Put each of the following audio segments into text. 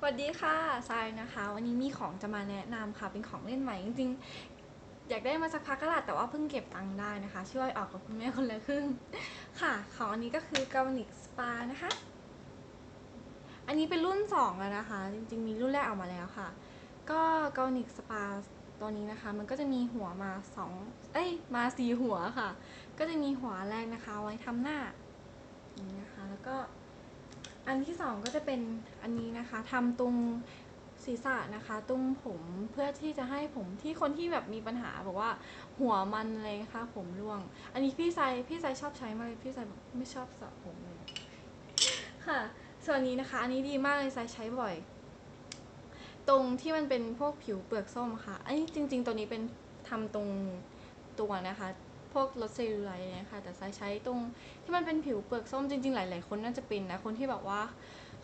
สวัสดีค่ะทรายนะคะ วันนี้มีของจะมาแนะนำค่ะ เป็นของเล่นใหม่จริงๆ อยากได้มาสักพักก็แหละแต่ว่าเพิ่งเก็บตังค์ได้นะคะ ช่วยออกกับคุณแม่คนละครึ่ง ค่ะ ของอันนี้ก็คือกา v นิกสปานะคะ อันนี้เป็นรุ่น 2 แล้วนะคะ จริงๆ มีรุ่นแรกออกมาแล้วค่ะ ก็กา v นิกสปาตัวนี้นะคะ มันก็จะมีหัวมาสองเอ้ย มาสีหัวค่ะ ก็จะมีหัวแรกนะคะ ไว้ทำหน้าอย่างนี้นะคะ แล้วก็ อันที่สองก็จะเป็นอันนี้นะคะทำตรงศีรษะนะคะ ตรงผมเพื่อที่จะให้ผมที่คนที่แบบมีปัญหาบอกว่าหัวมันอะไรนะคะผมร่วง อันนี้พี่ไซพี่ไซชอบใช้มากเลยพี่ไซแบบไม่ชอบสระผมเลยค่ะ ส่วนนี้นะคะ อันนี้ดีมากเลยไซใช้บ่อย ตรงที่มันเป็นพวกผิวเปลือกส้มค่ะ อันนี้จริง ๆ ตัวนี้เป็นทำตรงตัวนะคะ วกลดเซลลูไลท์เนี่ยค่ะ แต่ไซใช้ตรงที่มันเป็นผิวเปลือกส้มจริง ๆ หลาย ๆ คนน่าจะเป็นนะคนที่แบบว่า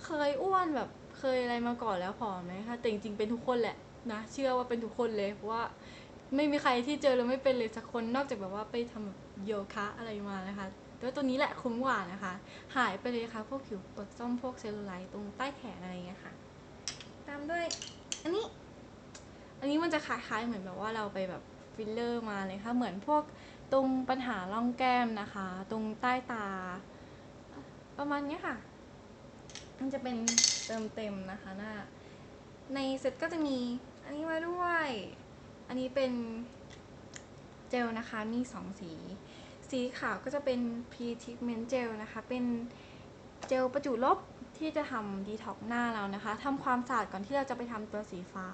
เคยอ้วนแบบเคยอะไรมาก่อนแล้วผอมนะคะแต่จริงๆเป็นทุกคนแหละนะเชื่อว่าเป็นทุกคนเลยเพราะว่าไม่มีใครที่เจอแล้วไม่เป็นเลยสักคนนอกจากแบบว่าไปทำโยคะอะไรมานะคะแต่ว่าตัวนี้แหละคุ้มกว่านะคะ หายไปเลยค่ะพวกผิวเปลือกส้มพวกเซลลูไลท์ตรงใต้แขนอะไรเงี้ยค่ะ ตามด้วย อันนี้ อันนี้มันจะคล้ายๆเหมือนแบบว่าเราไปแบบฟิลเลอร์มาเลยค่ะ เหมือนพวก ตรงปัญหาร่องแก้มนะคะ ตรงใต้ตา ประมาณนี้ค่ะ มันจะเป็นเติมเต็มนะคะหน้า ในเซ็ตก็จะมีอันนี้มาด้วย อันนี้เป็นเจลนะคะ มีสองสี สีขาวก็จะเป็น pre treatment gel นะคะ เป็นเจลประจุลบที่จะทำดีท็อกหน้าเรานะคะทำความสะอาดก่อนที่เราจะไปทำตัวสีฟ้า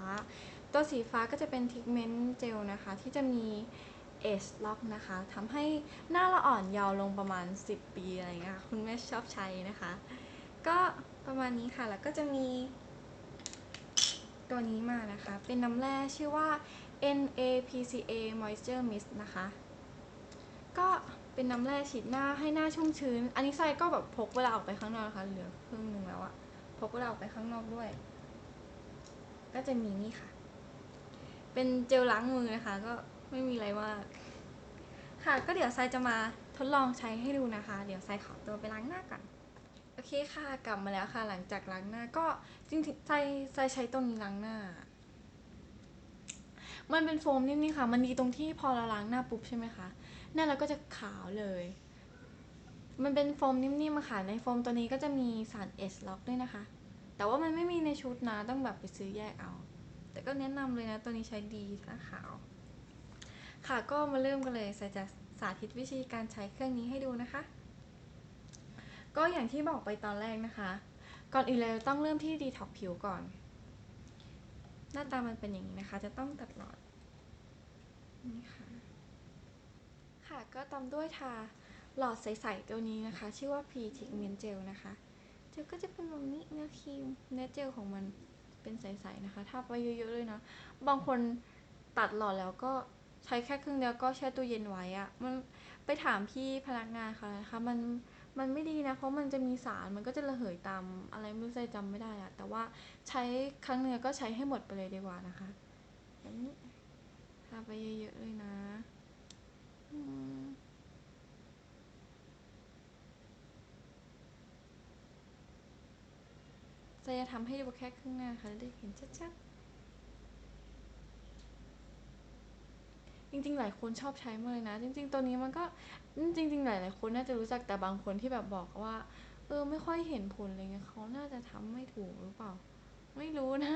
ตัวสีฟ้าก็จะเป็น treatment gel นะคะ ที่จะมี age lock นะคะทำให้หน้าเราอ่อนเยาว์ลงประมาณ 10 ปีอะไรเงี้ยคุณแม่ชอบใช้นะคะ ก็ประมาณนี้ค่ะ แล้วก็จะมี ตัวนี้มานะคะ เป็นน้ำแร่ชื่อว่า NAPCA Moisture Mist นะคะ ก็เป็นน้ำแร่ฉีดหน้าให้หน้าชุ่มชื้น อันนี้ใส่ก็แบบพกเวลาออกไปข้างนอกนะคะ เหลือครึ่งหนึ่งแล้วอะพกเวลาออกไปข้างนอกด้วย ก็จะมีนี่ค่ะ เป็นเจลล้างมือนะคะก็ ไม่มีอะไรมาก ค่ะก็เดี๋ยวไซจะมาทดลองใช้ให้ดูนะคะ เดี๋ยวไซขอตัวไปล้างหน้าก่อนโอเคค่ะกลับมาแล้วค่ะ หลังจากล้างหน้าก็จริงๆไซไซใช้ตรงนี้ล้างหน้า มันเป็นโฟมนิ่มๆค่ะ มันดีตรงที่พอเราล้างหน้าปุ๊บใช่ไหมคะหน้าเราก็จะขาวเลย มันเป็นโฟมนิ่มๆค่ะ ในโฟมตัวนี้ก็จะมีสารเอสล็อกด้วยนะคะ แต่ว่ามันไม่มีในชุดนะต้องแบบไปซื้อแยกเอา แต่ก็แนะนำเลยนะตัวนี้ใช้ดีหน้าขาว ค่ะก็มาเริ่มกันเลยใส่จะสาธิตวิธีการใช้เครื่องนี้ให้ดูนะคะ ก็อย่างที่บอกไปตอนแรกนะคะ ก่อนอื่นเลยต้องเริ่มที่ดีท็อกผิวก่อน หน้าตามันเป็นอย่างนี้นะคะ จะต้องตัดหลอดนี่ค่ะค่ะก็ตามด้วยทาหลอดใสๆตัวนี้นะคะ ชื่อว่า P Pigment Gel นะคะเจลก็จะเป็นแบบนี้เนื้อครีมเนื้อเจลของมันเป็นใสๆนะคะทาไปเยอะๆเลยนะบางคนตัดหลอดแล้วก็ ใช้แค่ครึ่งเดียวก็แช่ตู้เย็นไว้อะมันไปถามพี่พนักงานเขานะคะมันมันไม่ดีนะ เพราะมันจะมีสารมันก็จะระเหยตามอะไรไม่รู้ใจจำไม่ได้อะแต่ว่าใช้ครั้งหนึงก็ใช้ให้หมดไปเลยดีกว่านะคะแบบนี้ทาไปเยอะๆเลยนะจะทำให้ดูแค่ครึ่งหน้าค่ะได้เห็นชัดๆ จริง ๆ หลายคนชอบใช้มากเลยนะ จริง ๆ ตัวนี้มันก็จริง ๆ หลาย ๆ คนน่าจะรู้จักแต่บางคนที่แบบบอกว่า เออไม่ค่อยเห็นผลอะไรเงี้ยเขาน่าจะทำไม่ถูกหรือเปล่า ไม่รู้นะ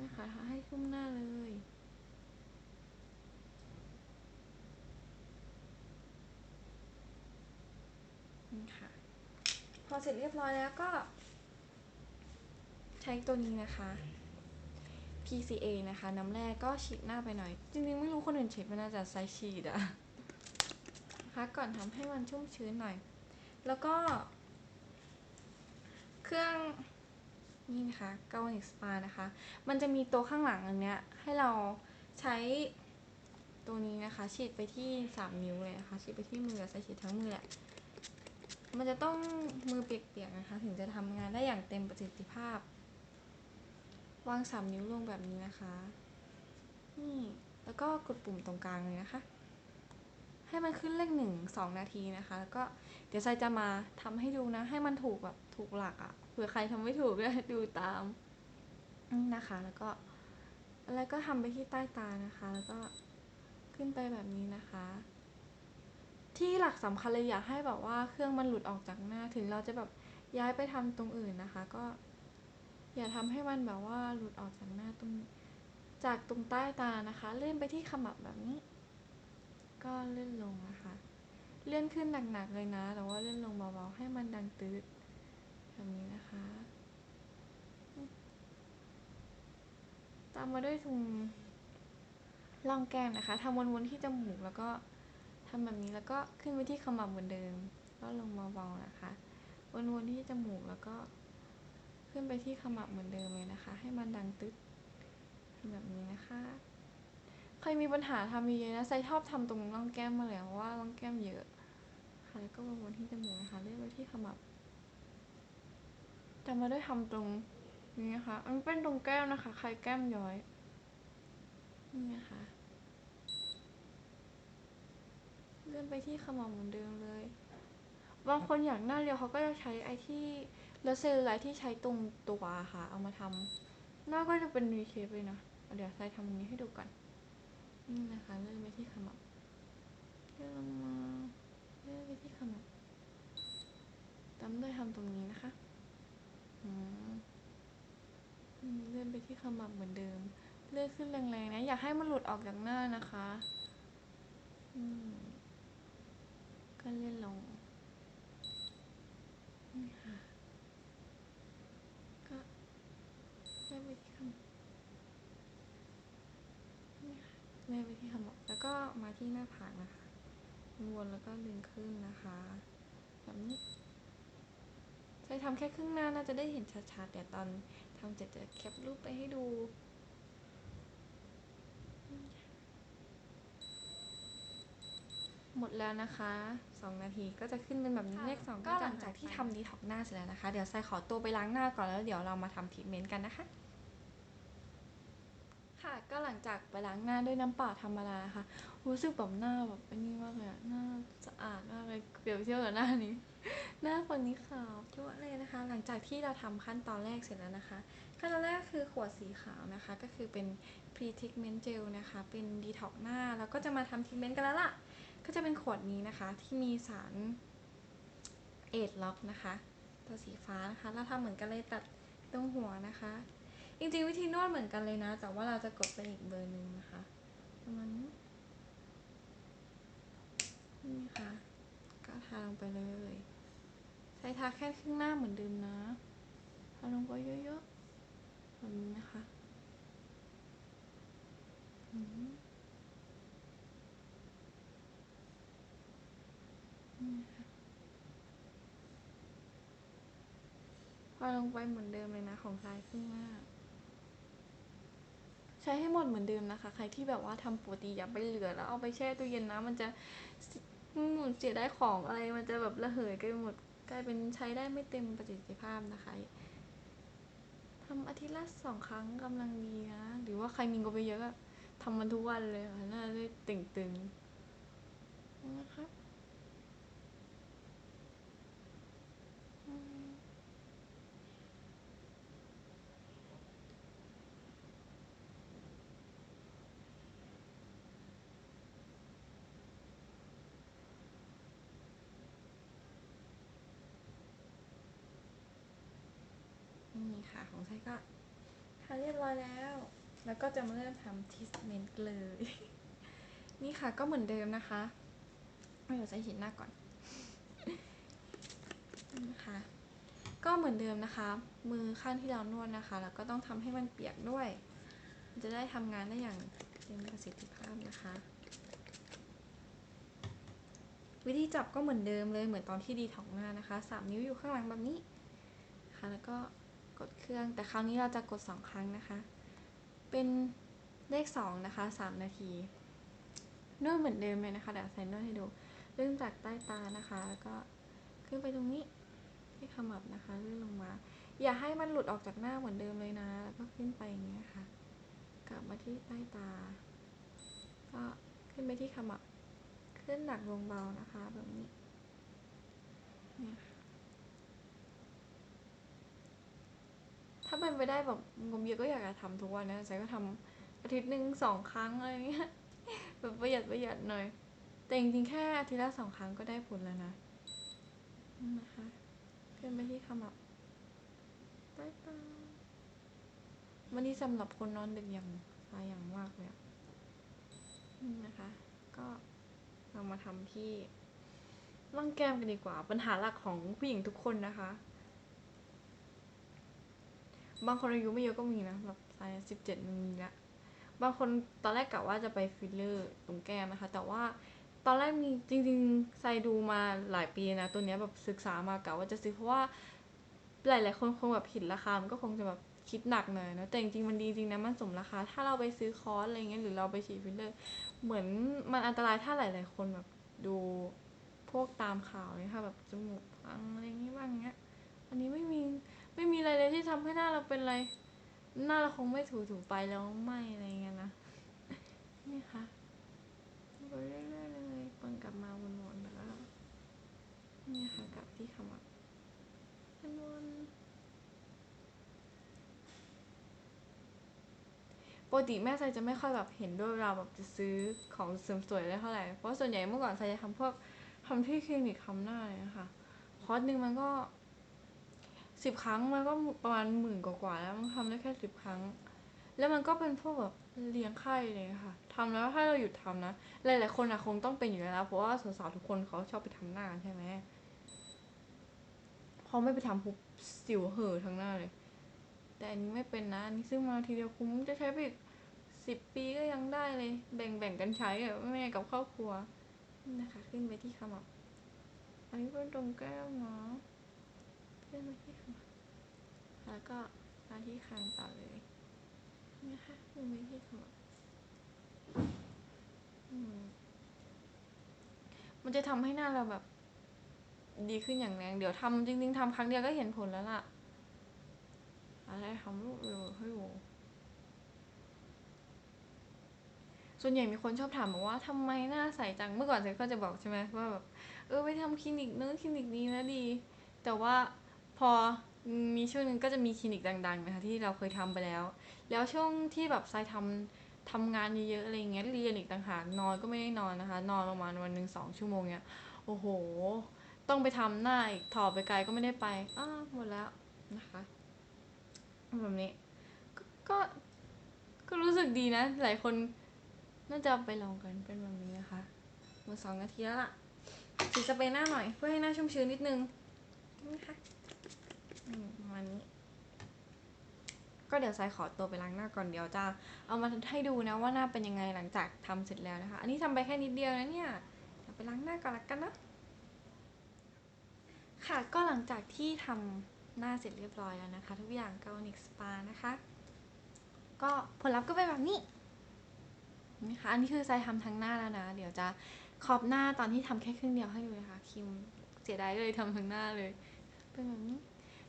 นะคะให้ชุ่มหน้าเลยค่ะพอเสร็จเรียบร้อยแล้วก็ ใช้ตัวนี้นะคะ PCA นะคะ น้ำแร่ก็ฉีดหน้าไปหน่อย จริงๆ ไม่รู้คนอื่นฉีดมันน่าจะใช้ฉีดอะพักก่อนทำให้มันชุ่มชื้นหน่อย แล้วก็ เครื่องนี่นะคะเกาหนิสปานะคะ มันจะมีตัวข้างหลังอันเนี้ย ให้เราใช้ตัวนี้นะคะ ฉีดไปที่สามนิ้วเลยนะคะ ฉีดไปที่มือใส่ฉีดทั้งมือแหละ มันจะต้องมือเปียกๆนะคะ ถึงจะทำงานได้อย่างเต็มประสิทธิภาพ วางสามนิ้วลงแบบนี้นะคะ นี่แล้วก็กดปุ่มตรงกลางเลยนะคะ ให้มันขึ้นเลขหนึ่งสองนาทีนะคะ แล้วก็เดี๋ยวไซจะมาทำให้ดูนะ ให้มันถูกแบบถูกหลักอะ่ะเผื่อใครทำไม่ถูกก็ดูตามนะคะ แล้วก็แล้วก็ทำไปที่ใต้ตานะคะ แล้วก็ขึ้นไปแบบนี้นะคะ ที่หลักสำคัญเลยอยากให้แบบว่าเครื่องมันหลุดออกจากหน้าถึงเราจะแบบย้ายไปทำตรงอื่นนะคะ ก็ อย่าทำให้มันแบบว่าหลุดออกจากหน้าตรงจากตรงใต้ตานะคะ เลื่อนไปที่ขมับแบบนี้ ก็เลื่อนลงนะคะ เลื่อนขึ้นหนักๆเลยนะ แต่ว่าเลื่อนลงเบาๆให้มันดังตืดแบบนี้นะคะ ตามมาด้วยตรงร่องแก้มนะคะทำวนๆที่จมูกแล้วก็ทำแบบนี้แล้วก็ขึ้นไปที่ขมับเหมือนเดิม ก็ลงเบาๆนะคะ วนๆที่จมูกแล้วก็ ขึ้นไปที่ขมับเหมือนเดิมเลยนะคะ ให้มันดังตึ๊ดแบบนี้นะคะใครมีปัญหาทำเยอะนะไซชอบทำตรงร่องแก้มมาเลยเพราะว่าร่องแก้มเยอะค่ะแล้วก็วนที่จมูกนะคะเลื่อนไปที่ขมับจำมาด้วยทำตรงนี้นะคะอันเป็นตรงแก้มนะคะ ใครแก้มย้อยนี่นะคะเลื่อนไปที่ขมับเหมือนเดิมเลย บางคนอยากหน้าเรียวเขาก็จะใช้ไอที่ แล้วเซลลูไลท์ที่ใช้ตรงตัวค่ะ เอามาทำหน้าก็จะเป็น V shape เลยนะเดี๋ยวไซทำอันนี้ให้ดูก่อนนี่นะคะ เลื่อนไปที่ขมับเลื่อนลงมาเลื่อนไปที่ขมับตามด้วยทำตรงนี้นะคะอืมเลื่อนไปที่ขมับเหมือนเดิม เลื่อนขึ้นแรงๆนะ อย่าให้มันหลุดออกจากหน้านะคะ อืมก็เลื่อนลง นี่ค่ะก็เลื่อนไปที่ขมับนี่ค่ะเลื่อน ไปที่ขมับแล้วก็มาที่หน้าผากนะคะ วนแล้วก็ดึงขึ้นนะคะ แบบนี้ใช้ทำแค่ครึ่งหน้าน่าจะได้เห็นชัดๆเดี๋ยวตอนทำเสร็จจะแคปรูปไปให้ดูหมดแล้วนะคะสองนาทีก็จะขึ้นเป็นแบบนี้ค่ะเลขสองก็ก็หหลัลังงจาจากกที่ที่ทำทำดีท็อกหน้าเสร็จแล้วนะคะ เดี๋ยวไซขอตัวไปล้างหน้าก่อนแล้วเดี๋ยวเรามาทำทรีทเมนต์กันนะคะค่ะ ก็หลังจากไปล้างหน้าด้วยน้ำเปล่าธรรมดานะคะรู้สึกแบบหน้าแบบนนี่มากเลยอะหน้าสะอาดมากเลยเปรียบเทียบกับหน้านี้ หน้าฝั่งนี้ขาวจั่วะเลยนะคะ หลังจากที่เราทำขั้นตอนแรกเสร็จแล้วนะคะ ขั้นตอนแรกคือขวดสีขาวนะคะ ก็คือเป็น pre treatment gel นะคะ เป็นดีท็อกหน้า แล้วก็จะมาทำทรีทเมนต์กันแล้วล่ะ ก็จะเป็นขวดนี้นะคะที่มีสารเอดล็อกนะคะ ตัวสีฟ้านะคะ เราทำเหมือนกันเลยตัดตรงหัวนะคะ จริงๆ วิธีนวดเหมือนกันเลยนะ แต่ว่าเราจะกดเป็นอีกเบอร์หนึ่งนะคะประมาณนี้นี่ค่ะก็ทาลงไปเลย ใช้ทาแค่ครึ่งหน้าเหมือนเดิมนะทาลงไปเยอะๆแบบนี้นะคะนี่ค่ะพาลงไปเหมือนเดิมเลยนะของทายครึ่งหน้า ใช้ให้หมดเหมือนเดิมนะคะ ใครที่แบบว่าทำปกติอย่าไปเหลือแล้วเอาไปแช่ตู้เย็นนะ มันจะหมุนเสียได้ของอะไรมันจะแบบระเหยกันหมดกลายเป็นใช้ได้ไม่เต็มประสิทธิภาพนะคะทำอาทิตย์ละสองครั้งกำลังดีนะ หรือว่าใครมีงบไปเยอะก็ทำมันทุกวันเลยค่ะน่าจะได้ตึงๆนะคะอืมนี่ ค่ะ ของไทยก็ทาเรียบร้อยแล้ว แล้วก็จะมาเริ่มทำทิสเมนต์เลย นี่ค่ะก็เหมือนเดิมนะคะเอาเดี๋ยวใส่หินหน้าก่อนนะคะก็เหมือนเดิมนะคะ มือข้างที่เรานวดนะคะ แล้วก็ต้องทำให้มันเปียกด้วย จะได้ทำงานได้อย่างเต็มประสิทธิภาพนะคะ วิธีจับก็เหมือนเดิมเลยเหมือนตอนที่ดีท็อกหน้านะคะสามนิ้วอยู่ข้างหลังแบบนี้นะคะแล้วก็ กดเครื่อง แต่คราวนี้เราจะกดสองครั้งนะคะ เป็นเลขสองนะคะสามนาทีนวดเหมือนเดิมเลยนะคะเดี๋ยวใส่นวดให้ดู เริ่มจากใต้ตานะคะ แล้วก็ขึ้นไปตรงนี้ที่ขมับนะคะเลื่อนลงมา อย่าให้มันหลุดออกจากหน้าเหมือนเดิมเลยนะ แล้วก็ขึ้นไปอย่างเงี้ยค่ะกลับมาที่ใต้ตา ก็ขึ้นไปที่ขมับ ขึ้นขึ้นหนักลงเบานะคะ แบบนี้เนี่ยค่ะาเป็นไปได้แบบงมเยอะก็อยากจะทำทุกวันนะใส่ก็ทำอาทิตย์หนึ่งสองครั้งอะไรเงี้ยแบบประหยัดประหยัดหน่อย แต่จริงๆแค่อาทิตย์ละสองครั้งก็ได้ผลแล้วนะนี่นะคะขึ้นไปที่ขมับใต้ตาวันนี้สำหรับคนนอนดึกอย่างตายอย่างมากเลยอะนี่นะคะ ก็เรามาทำที่ร่องแก้มกันดีกว่า ปัญหาหลักของผู้หญิงทุกคนนะคะ บางคนอายุไม่เยอะก็มีนะแบบสายสิบเจ็ดมันมีละบางคนตอนแรกกะว่าจะไปฟิลเลอร์ตรงแก้มนะคะ แต่ว่าตอนแรกมีจริงๆไซดูมาหลายปีนะ ตัวเนี้ยแบบศึกษามากะว่าจะซื้อเพราะว่าหลายๆคนคงแบบผิดราคา มันก็คงจะแบบคิดหนักหน่อยนะแต่จริงๆมันดีจริงนะมันสมราคา ถ้าเราไปซื้อคอร์สอะไรเงี้ยหรือเราไปฉีดฟิลเลอร์ เหมือนมันอันตรายถ้าหลายๆคนแบบดูพวกตามข่าวเนี่ยค่ะแบบจมูกพังอะไรอย่างงี้บ้างเงี้ย อันนี้ไม่มี ไม่มีอะไรเลยที่ทำให้หน้าเราเป็นอะไรหน้าเราคงไม่ถูถูๆไปแล้วไม่อะไรเงี้ยนะนี่ค่ะไปเรื่อยๆเลยวนกลับมาวนๆแล้วก็นี่ค่ะกลับที่ขมับวนๆปกติแม่ใจจะไม่ค่อยแบบเห็นด้วยเวลาแบบจะซื้อของเสริมสวยได้เท่าไหร่เพราะส่วนใหญ่เมื่อก่อนใจจะทำพวกทำที่คลินิกทำหน้าเลยนะคะคอร์สหนึ่งมันก็ สิบครั้งมันก็ประมาณหมื่นกว่าๆแล้วมันทำได้แค่สิบครั้ง แล้วมันก็เป็นพวกแบบเลี้ยงไข้เลยค่ะทำแล้วถ้าเราหยุดทำนะหลายๆคนอะคงต้องเป็นอยู่แล้ว เพราะว่าสาวๆทุกคนเขาชอบไปทำหน้าใช่ไหมพอไม่ไปทำปุ๊บสิวเห่อทั้งหน้าเลย แต่อันนี้ไม่เป็นนะอันนี้ซื้อมาทีเดียวคุ้มจะใช้ไปอีกสิบปีก็ยังได้เลย แบ่งแบ่งกันใช้อะแม่กับครอบครัวนี่นะคะ ขึ้นไปที่ขมับอันนี้เป็นตรงแก้มเนาะ ขึ้นไปที่ขมับแล้วก็มาที่คางต่อเลยนี่ค่ะขึ้นไปที่ขมับอืมมันจะทำให้หน้าเราแบบ ดีขึ้นอย่างแรง เดี๋ยวทำจริง ๆทำครั้งเดียวก็เห็นผลแล้วล่ะ อะไรทำรูปเร็วให้โหส่วนใหญ่มีคนชอบถามบอกว่าทำไมหน้าใสจัง เมื่อก่อนเซนก็จะบอกใช่ไหมว่าแบบ เออไปทำคลินิกนู้นคลินิกนี้นะดี แต่ว่า พอมีช่วงนึงก็จะมีคลินิกดังๆนะคะที่เราเคยทำไปแล้ว แล้วช่วงที่แบบทรายทำทำงานเยอะๆอะไรเงี้ยเรียนอีกต่างหากนอนก็ไม่ได้นอนนะคะ นอนประมาณวันหนึ่งสองชั่วโมงเนี้ยโอ้โห ต้องไปทำหน้าอีกถอดไปไกลก็ไม่ได้ไปอ้าหมดแล้วนะคะแบบนี้ก็ก็รู้สึกดีนะ หลายคนน่าจะไปลองกันเป็นแบบนี้นะคะมาสองนาทีแล้วล่ะสีสเปรย์หน้าหน่อย เพื่อให้หน้าชุ่มชื้นนิดนึงนะคะ ประมาณนี้ ก็เดี๋ยวทรายขอตัวไปล้างหน้าก่อนเดี๋ยวจะเอามาให้ดูนะว่าหน้าเป็นยังไงหลังจากทำเสร็จแล้วนะคะ อันนี้ทำไปแค่นิดเดียวนะเนี่ยเดี๋ยวไปล้างหน้าก่อนละกันนะค่ะก็หลังจากที่ทำหน้าเสร็จเรียบร้อยแล้วนะคะ ทุกอย่างกานิกสปานะคะ ก็ผลลัพธ์ก็เป็นแบบนี้นะคะอันนี้คือทราทำทั้งหน้าแล้วนะ เดี๋ยวจะขอบหน้าตอนที่ทำแค่ครึ่งเดียวให้ดูนะคะคิมเสียดายเลยทำทั้งหน้าเลย เป็นแบบนี้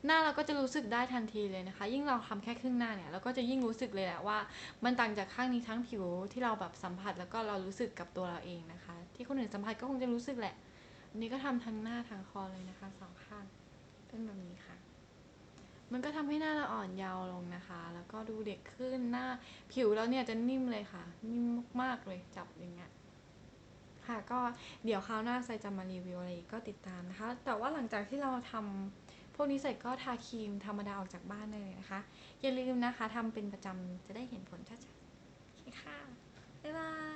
หน้าเราก็จะรู้สึกได้ทันทีเลยนะคะ ยิ่งเราทำแค่ครึ่งหน้าเนี่ยเราก็จะยิ่งรู้สึกเลยแหละว่ามันต่างจากข้างนี้ทั้งผิวที่เราแบบสัมผัสแล้วก็เรารู้สึกกับตัวเราเองนะคะ ที่คนอื่นสัมผัสก็คงจะรู้สึกแหละอันนี้ก็ทำทั้งหน้าทั้งคอเลยนะคะสองข้างเป็นแบบนี้ค่ะ มันก็ทำให้หน้าเราอ่อนเยาว์ลงนะคะ แล้วก็ดูเด็กขึ้นหน้าผิวแล้วเนี่ยจะนิ่มเลยค่ะ นิ่มมากๆเลยจับอย่างเงี้ยค่ะก็เดี๋ยวคราวหน้าใส่จะมารีวิวอะไรอีกก็ติดตามนะคะ แต่ว่าหลังจากที่เราทำ พวกนี้เสร็จก็ทาครีมธรรมดาออกจากบ้านเลยนะคะ อย่าลืมนะคะทำเป็นประจำจะได้เห็นผลชัดๆโค่ะ บ๊ายบาย